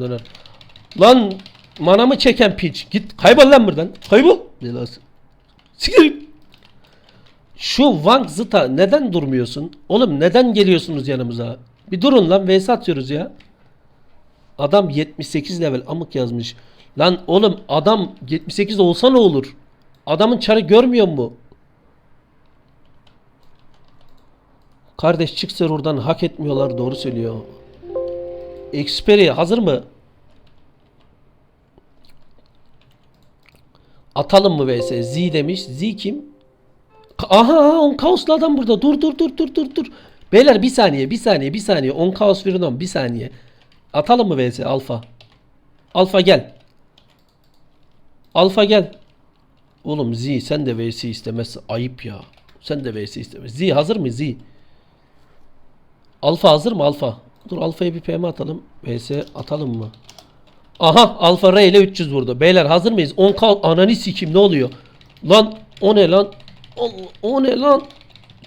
döner. Lan manamı çeken piç. Git kaybol lan buradan. Kaybol. Belası. Siktir. Şu Wang Zita neden durmuyorsun? Oğlum neden geliyorsunuz yanımıza? Bir durun lan vs atıyoruz ya. Adam 78 level amık yazmış. Lan oğlum adam 78 olsa ne olur? Adamın çarı görmüyor mu? Kardeş çık serverdan hak etmiyorlar doğru söylüyor. Xperi hazır mı? Atalım mı vs? Z demiş. Z kim? Aha on kaoslu adam burada. Dur dur dur dur dur dur. Beyler bir saniye bir saniye bir saniye. On kaos Virinon bir saniye. Atalım mı vs alfa? Alfa gel. Alfa gel. Oğlum Z sen de vs istemezsin. Ayıp ya. Sen de vs istemez. Z hazır mı Z? Alfa hazır mı Alfa? Dur Alfa'ya bir PM atalım. vs atalım mı? Aha Alfa R ile 300 vurdu. Beyler hazır mıyız? 10k ananı sikim ne oluyor? Lan o ne lan? Allah, o ne lan?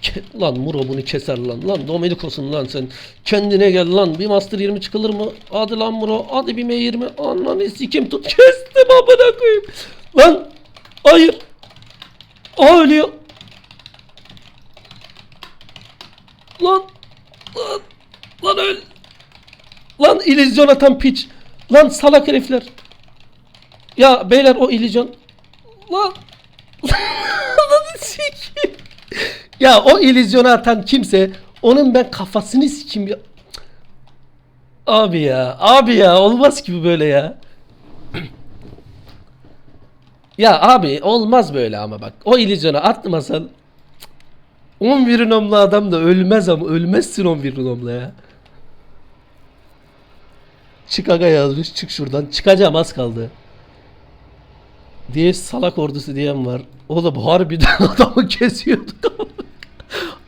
Ke- lan Muro bunu keser lan. Lan Dominikos'un lan sen. Kendine gel lan. Bir Master 20 çıkılır mı? Hadi lan Muro. Hadi bir M20. Ananı sikim tut. Kestim amına koyayım. Lan. Hayır. Aa ölüyor. Lan. Lan. Lan öl. Lan illüzyon atan piç. Lan salak herifler. Ya beyler o illüzyon. Lan. Ya o illüzyonu atan kimse onun ben kafasını sikeyim ya. Abi ya. Abi ya. Olmaz ki bu böyle ya. ya abi olmaz böyle ama bak. O illüzyonu atmasan 11 nomlu adam da ölmez ama ölmezsin 11 nomla ya. Çık aga yazmış. Çık şuradan. Çıkacağım az kaldı. Diye salak ordusu diyen var. Oğlum harbiden adamı kesiyorduk.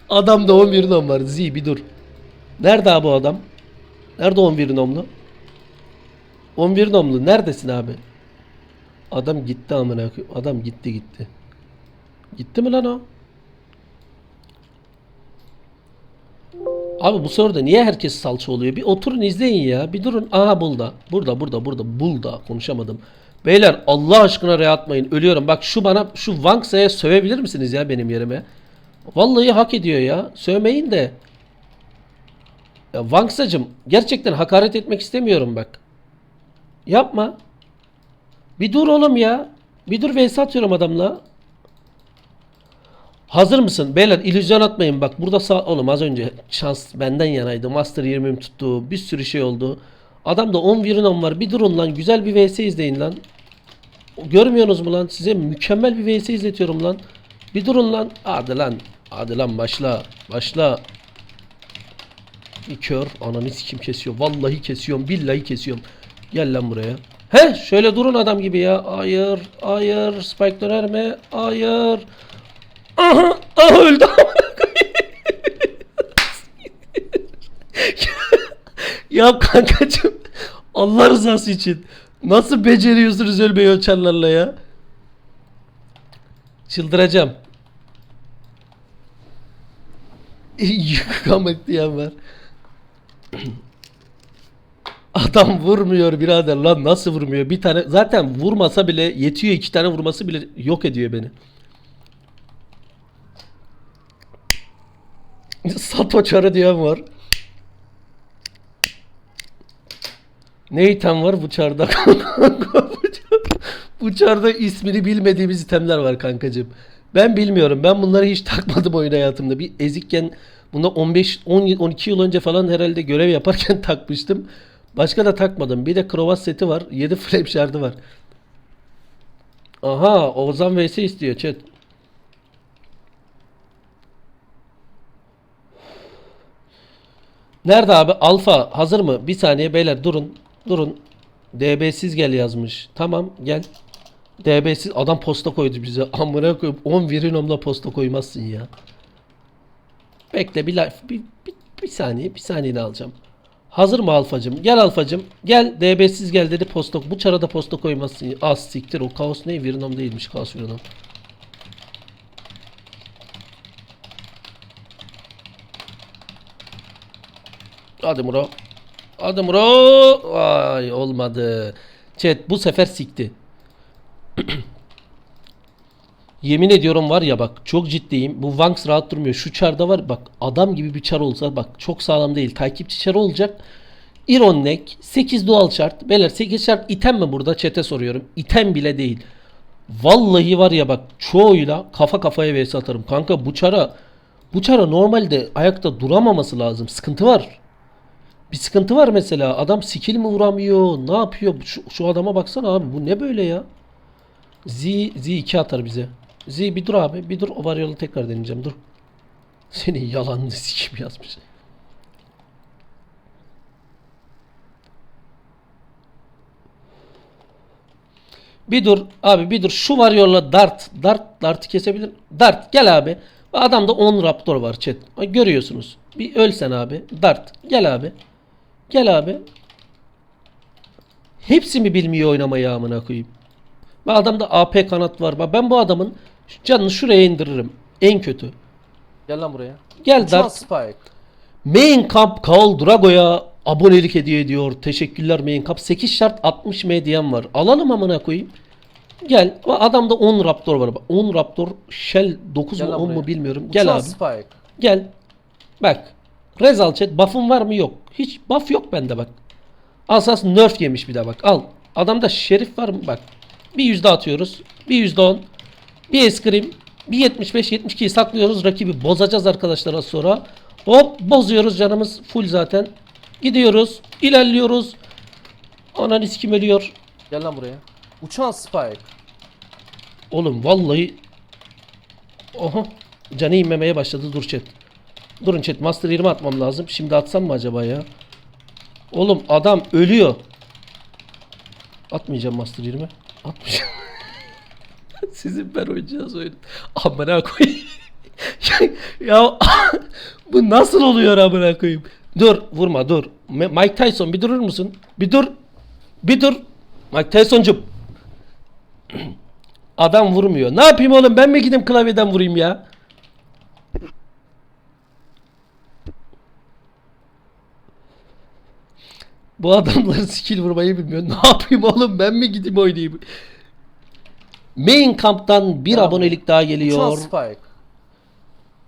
Adamda 11 nom var. Z bir dur. Nerede abi o adam? Nerede 11 nomlu? 11 nomlu. Neredesin abi? Adam gitti amına koyayım. Adam gitti gitti. Gitti mi lan o? Abi bu soruda niye herkes salça oluyor? Bir oturun izleyin ya. Bir durun. Aha burada. Burada burada burada. Bulda. Konuşamadım. Beyler Allah aşkına re atmayın. Ölüyorum. Bak şu bana şu Wangsa'ya sövebilir misiniz ya benim yerime? Vallahi hak ediyor ya. Sövmeyin de. Ya Wangsa'cım gerçekten hakaret etmek istemiyorum bak. Yapma. Bir dur oğlum ya. Bir dur vs atıyorum adamla. Hazır mısın? Beyler illüzyon atmayın bak. Burada sağ oğlum az önce şans benden yanaydı. Master 20'm tuttu. Bir sürü şey oldu. Adamda 10 Virinon var. Bir durun lan. Güzel bir vs izleyin lan. Görmüyorsunuz mu lan? Size mükemmel bir vs izletiyorum lan. Bir durun lan. Hadi lan. Hadi lan başla. Başla. Bir kör. Ananı kim kesiyor. Vallahi kesiyorum. Billahi kesiyorum. Gel lan buraya. He şöyle durun adam gibi ya. Hayır. Hayır. Spike döner mi? Hayır. Aha, aha öldü. ya kankacığım Allah rızası için nasıl beceriyorsunuz ölmeyi ölçerlerle ya? Çıldıracağım. Yıkamak diyen var. Adam vurmuyor birader lan nasıl vurmuyor? Bir tane zaten vurmasa bile yetiyor iki tane vurması bile yok ediyor beni. Sato çarı diyen var. Ne item var bu çarda? bu, çar- bu çarda ismini bilmediğimiz itemler var kankacığım. Ben bilmiyorum. Ben bunları hiç takmadım oyun hayatımda. Bir ezikken bunda 15 10 12 yıl önce falan herhalde görev yaparken takmıştım. Başka da takmadım. Bir de Krovas seti var. 7 frame shard'ı var. Aha, Ozan vs istiyor chat. Nerede abi? Alfa hazır mı? Bir saniye beyler durun. Durun. DB'siz gel yazmış. Tamam gel. DB'siz adam posta koydu bize. Amına koyup 10 Virinom'la posta koymazsın ya. Bekle bir life. Bir, bir, bir saniye. Bir saniyeni alacağım. Hazır mı alfacım? Gel alfacım. Gel DB'siz gel dedi posta. Bu çarada posta koymazsın. Az siktir o kaos ne? Virinom değilmiş. Kaos Virinom. Hadi Muro. Hadi Muro. Vay olmadı. Chat bu sefer sikti. Yemin ediyorum var ya bak çok ciddiyim. Bu Vanks rahat durmuyor. Şu çarda var bak adam gibi bir çar olsa bak çok sağlam değil. Takipçi çarı olacak. Iron Neck 8 dual şart. Beyler 8 şart item mi burada? Chat'e soruyorum. İtem bile değil. Vallahi var ya bak çoğuyla kafa kafaya vs atarım. Kanka bu çara bu çara normalde ayakta duramaması lazım. Sıkıntı var. Bir sıkıntı var mesela. Adam skill mi vuramıyor? Ne yapıyor? Şu, şu adama baksana abi. Bu ne böyle ya? Z, Z2 atar bize. Z bir dur abi. Bir dur. O var yolu tekrar deneyeceğim. Dur. Senin yalanını sikim yazmış. Bir dur abi bir dur. Şu var yolla dart. Dart dartı kesebilir. Dart gel abi. Adamda 10 raptor var chat. Görüyorsunuz. Bir ölsen abi. Dart gel abi. Gel abi. Hepsi mi bilmiyor oynamayı amına koyayım? Ve adamda AP kanat var. Ben bu adamın canını şuraya indiririm. En kötü. Gel lan buraya. Gel Uçan Dart. Spike. Main Camp Kaol Drago'ya abonelik hediye ediyor. Teşekkürler Main Camp. 8 şart 60 medyan var. Alalım amına koyayım. Gel. Bak Adamda 10 Raptor var. Bak 10 Raptor Shell 9 Gel mu lan 10 mu bilmiyorum. Uçan Gel abi. Spike. Gel. Bak. Rezal chat buff'ın var mı? Yok. Hiç buff yok bende bak. Asas nerf yemiş bir de bak. Al. Adamda şerif var mı? Bak. Bir yüzde atıyoruz. Bir yüzde on. Bir eskrim. Bir 75 72'yi saklıyoruz. Rakibi bozacağız arkadaşlar az sonra. Hop bozuyoruz canımız full zaten. Gidiyoruz. ilerliyoruz. Analiz kim ölüyor? Gel lan buraya. Uçan Spike. Oğlum vallahi Oha canı inmemeye başladı dur chat. Durun chat master 20 atmam lazım. Şimdi atsam mı acaba ya? Oğlum adam ölüyor. Atmayacağım master 20. Atmayacağım. Sizin ben oynayacağız oyun. Amına koyayım. ya bu nasıl oluyor amına koyayım? Dur vurma dur. Mike Tyson bir durur musun? Bir dur. Bir dur. Mike Tyson'cum. Adam vurmuyor. Ne yapayım oğlum? Ben mi gideyim klavyeden vurayım ya? Bu adamlar skill vurmayı bilmiyor. Ne yapayım oğlum? Ben mi gideyim oynayayım? Main Camp'tan bir Tamam. abonelik daha geliyor. Spike.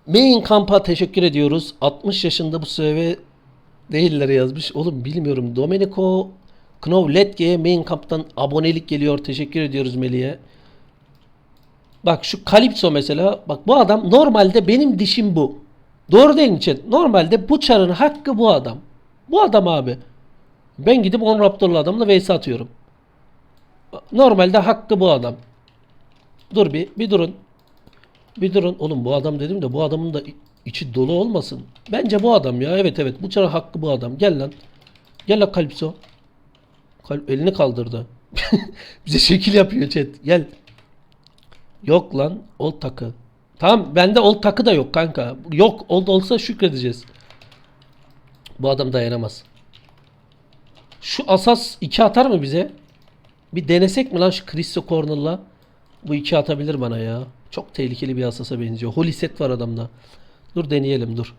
Main Camp'a teşekkür ediyoruz. 60 yaşında bu söve değiller yazmış. Oğlum bilmiyorum. Domenico Knowletge'ye Main Camp'tan abonelik geliyor. Teşekkür ediyoruz Melih'e. Bak şu Calypso mesela. Bak bu adam normalde benim dişim bu. Doğru değil mi? Normalde bu çarın hakkı bu adam. Bu adam abi. Ben gidip 10 Raptor'lu adamla vs atıyorum. Normalde hakkı bu adam. Dur bir, bir durun. Bir durun. Oğlum bu adam dedim de bu adamın da içi dolu olmasın. Bence bu adam ya. Evet evet. Bu çara hakkı bu adam. Gel lan. Gel lan Kalipso. Kal elini kaldırdı. Bize şekil yapıyor chat. Gel. Yok lan. Old takı. Tamam bende old takı da yok kanka. Yok old olsa şükredeceğiz. Bu adam dayanamaz. Şu asas 2 atar mı bize? Bir denesek mi lan şu Cristo Corner'la? Bu iki atabilir bana ya. Çok tehlikeli bir asasa benziyor. Holy set var adamda. Dur deneyelim dur.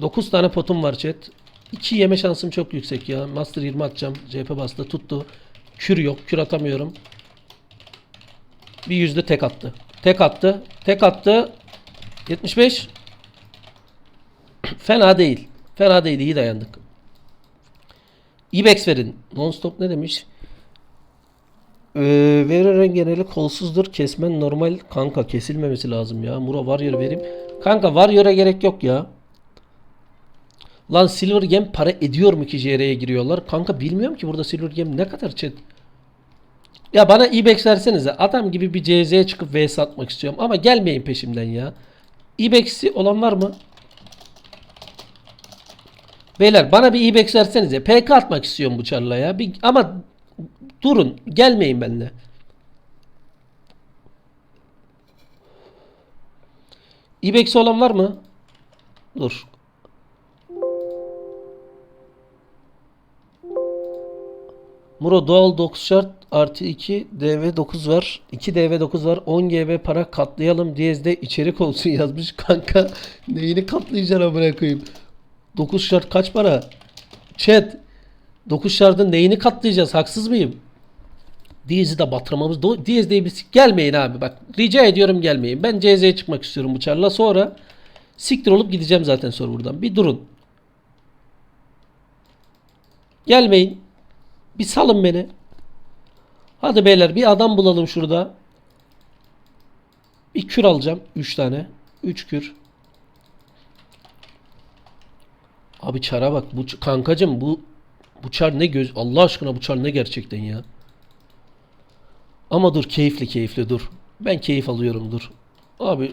9 tane potum var chat. 2 yeme şansım çok yüksek ya. Master 20 atacağım. CHP bastı tuttu. Kür yok. Kür atamıyorum. Bir yüzde tek attı. Tek attı. Tek attı. 75. Fena değil. Fena değil. iyi dayandık. İbex verin. Nonstop ne demiş? Ee, verilen geneli kolsuzdur. Kesmen normal. Kanka kesilmemesi lazım ya. Mura Warrior vereyim. Kanka Warrior'a gerek yok ya. Lan Silver Gem para ediyor mu ki JR'ye giriyorlar? Kanka bilmiyorum ki burada Silver Gem ne kadar chat. Ya bana Ibex versenize. Adam gibi bir CZ'ye çıkıp VS atmak istiyorum. Ama gelmeyin peşimden ya. Ibex'i olan var mı? Beyler bana bir Ibex versenize. PK atmak istiyorum bu çarla ya. Bir, ama durun. Gelmeyin benimle. Ibex olan var mı? Dur. Muro doğal 9 şart artı 2 DV9 var. 2 DV9 var. 10 GB para katlayalım. Diyezde içerik olsun yazmış. Kanka neyini katlayacaksın amına koyayım? 9 şart kaç para? Chat. 9 şartın neyini katlayacağız? Haksız mıyım? Diyez'i de batırmamız. Diyez diye bir gelmeyin abi bak. Rica ediyorum gelmeyin. Ben CZ'ye çıkmak istiyorum bu çarla. Sonra siktir olup gideceğim zaten sonra buradan. Bir durun. Gelmeyin. Bir salın beni. Hadi beyler bir adam bulalım şurada. Bir kür alacağım. 3 tane. 3 kür. Abi çara bak. Bu kankacım bu bu çar ne göz Allah aşkına bu çar ne gerçekten ya. Ama dur keyifli keyifli dur. Ben keyif alıyorum dur. Abi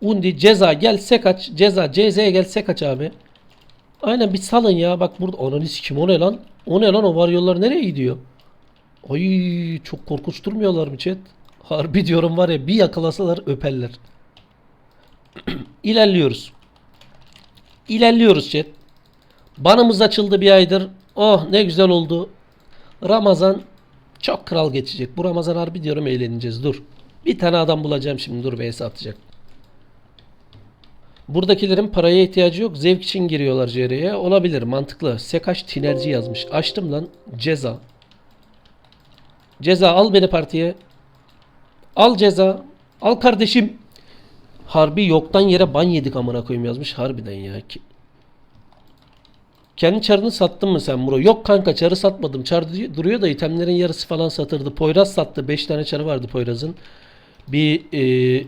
Undi ceza gel sekaç ceza CZ'ye gel sekaç abi. Aynen bir salın ya bak burada ananı kim o ne lan? O ne lan o var yollar nereye gidiyor? Ay çok korkunç durmuyorlar mı chat? Harbi diyorum var ya bir yakalasalar öperler. İlerliyoruz. İlerliyoruz chat. Banımız açıldı bir aydır. Oh ne güzel oldu. Ramazan çok kral geçecek. Bu Ramazan harbi diyorum eğleneceğiz. Dur. Bir tane adam bulacağım şimdi. Dur VS atacak. Buradakilerin paraya ihtiyacı yok. Zevk için giriyorlar CR'ye. Olabilir. Mantıklı. Sekaş tinerci yazmış. Açtım lan. Ceza. Ceza al beni partiye. Al ceza. Al kardeşim. Harbi yoktan yere ban yedik amına koyayım yazmış. Harbiden ya. Kendi çarını sattın mı sen bro? Yok kanka çarı satmadım. Çar du- duruyor da itemlerin yarısı falan satırdı. Poyraz sattı. 5 tane çarı vardı Poyraz'ın. Bir e,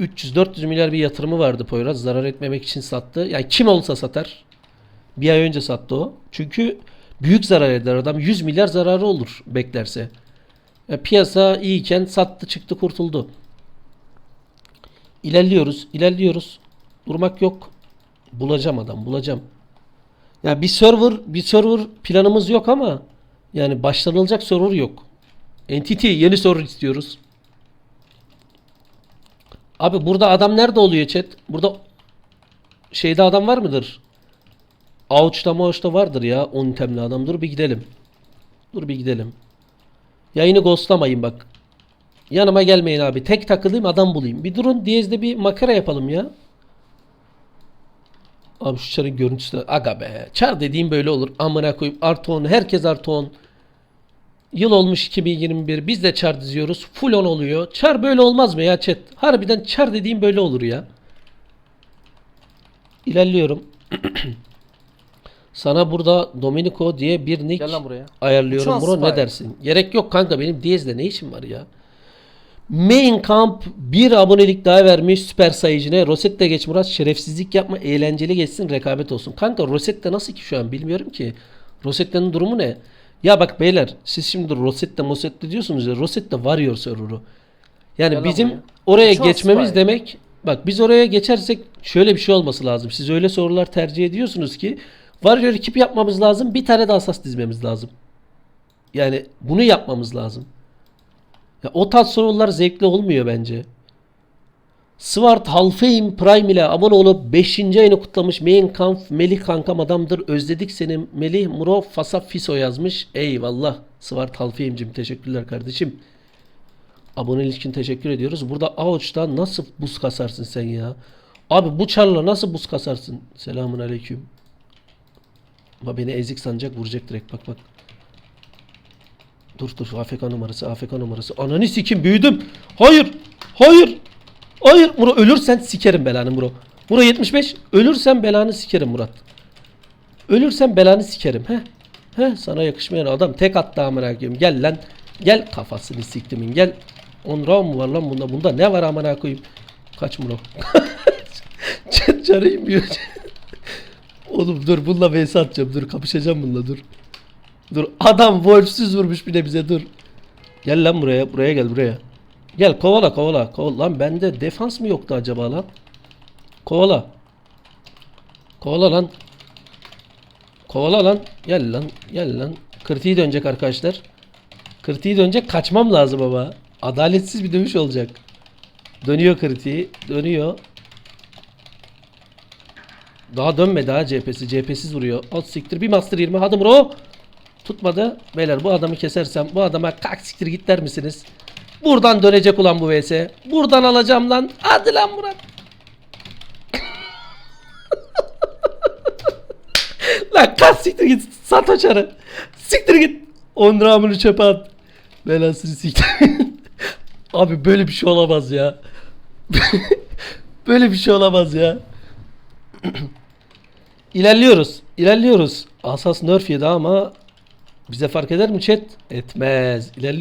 300-400 milyar bir yatırımı vardı Poyraz. Zarar etmemek için sattı. Yani kim olsa satar. Bir ay önce sattı o. Çünkü büyük zarar eder adam. 100 milyar zararı olur beklerse. Ya piyasa iyiyken sattı çıktı kurtuldu. İlerliyoruz. ilerliyoruz. Durmak yok. Bulacağım adam bulacağım. Ya bir server bir server planımız yok ama yani başlanılacak server yok. Entity yeni server istiyoruz. Abi burada adam nerede oluyor chat? Burada şeyde adam var mıdır? Avuçta mauçta vardır ya 10 itemli adam. Dur bir gidelim. Dur bir gidelim. Yayını ghostlamayın bak. Yanıma gelmeyin abi. Tek takılayım adam bulayım. Bir durun Diyez'de bir makara yapalım ya. Abi şu çarın görüntüsü de aga be. Çar dediğim böyle olur. Amına koyayım. Artı 10. Herkes artı 10. Yıl olmuş 2021. Biz de çar diziyoruz. Full 10 oluyor. Çar böyle olmaz mı ya chat? Harbiden çar dediğim böyle olur ya. İlerliyorum. Sana burada Domenico diye bir nick Gel lan buraya. ayarlıyorum. Uçan Bro ne dersin? Gerek yok kanka benim Diyez'de ne işim var ya? Main Camp bir abonelik daha vermiş süper sayıcına. Rosette geç Murat. Şerefsizlik yapma. Eğlenceli geçsin. Rekabet olsun. Kanka Rosette nasıl ki şu an bilmiyorum ki. Rosette'nin durumu ne? Ya bak beyler siz şimdi Rosette Mosette diyorsunuz ya. Rosette Warrior server'ı. Yani Gel lan bizim buraya. oraya Uçan geçmemiz Spike. demek bak biz oraya geçersek şöyle bir şey olması lazım. Siz öyle sorular tercih ediyorsunuz ki Warrior ekip yapmamız lazım. Bir tane de asas dizmemiz lazım. Yani bunu yapmamız lazım. Ya o tarz sorular zevkli olmuyor bence. Swart Halfheim Prime ile abone olup 5. ayını kutlamış. Main Kampf Melih kankam adamdır. Özledik seni. Melih Muro Fasa Fiso yazmış. Eyvallah. Swart Halfheim'cim teşekkürler kardeşim. Abonelik için teşekkür ediyoruz. Burada Avuç'ta nasıl buz kasarsın sen ya? Abi bu çarla nasıl buz kasarsın? Selamun aleyküm. Ama beni ezik sanacak vuracak direkt bak bak. Dur dur AFK numarası AFK numarası. Ananı sikim büyüdüm. Hayır. Hayır. Hayır. Muro ölürsen sikerim belanı Muro. Muro 75. Ölürsen belanı sikerim Murat. Ölürsen belanı sikerim. He. He sana yakışmayan adam tek attı amına koyayım. Gel lan. Gel kafasını siktimin gel. 10 round mu var lan bunda? Bunda ne var amına koyayım? Kaç Muro? Çarayım diyor. Oğlum dur bununla vs atacağım. Dur kapışacağım bununla dur. Dur adam Wolf'süz vurmuş bir de bize dur. Gel lan buraya buraya gel buraya. Gel kovala kovala kovala. Lan bende defans mı yoktu acaba lan? Kovala. Kovala lan. Kovala lan. Gel lan gel lan. Kırtiği dönecek arkadaşlar. Kırtiği dönecek kaçmam lazım ama. Adaletsiz bir dövüş olacak. Dönüyor kritiği. Dönüyor. Daha dönmedi ha CHP'si. CHP'siz vuruyor. Al siktir bir master 20. Hadi bro. Tutmadı. Beyler bu adamı kesersem bu adama kalk siktir git der misiniz? Buradan dönecek ulan bu vs. Buradan alacağım lan. Hadi lan Murat. lan kalk siktir git. Sat açarı. Siktir git. 10 liramını çöpe at. Belasını siktir. Abi böyle bir şey olamaz ya. böyle bir şey olamaz ya. İlerliyoruz. İlerliyoruz. Asas nerf yedi ama bize fark eder mi chat? Etmez. İlerliyoruz.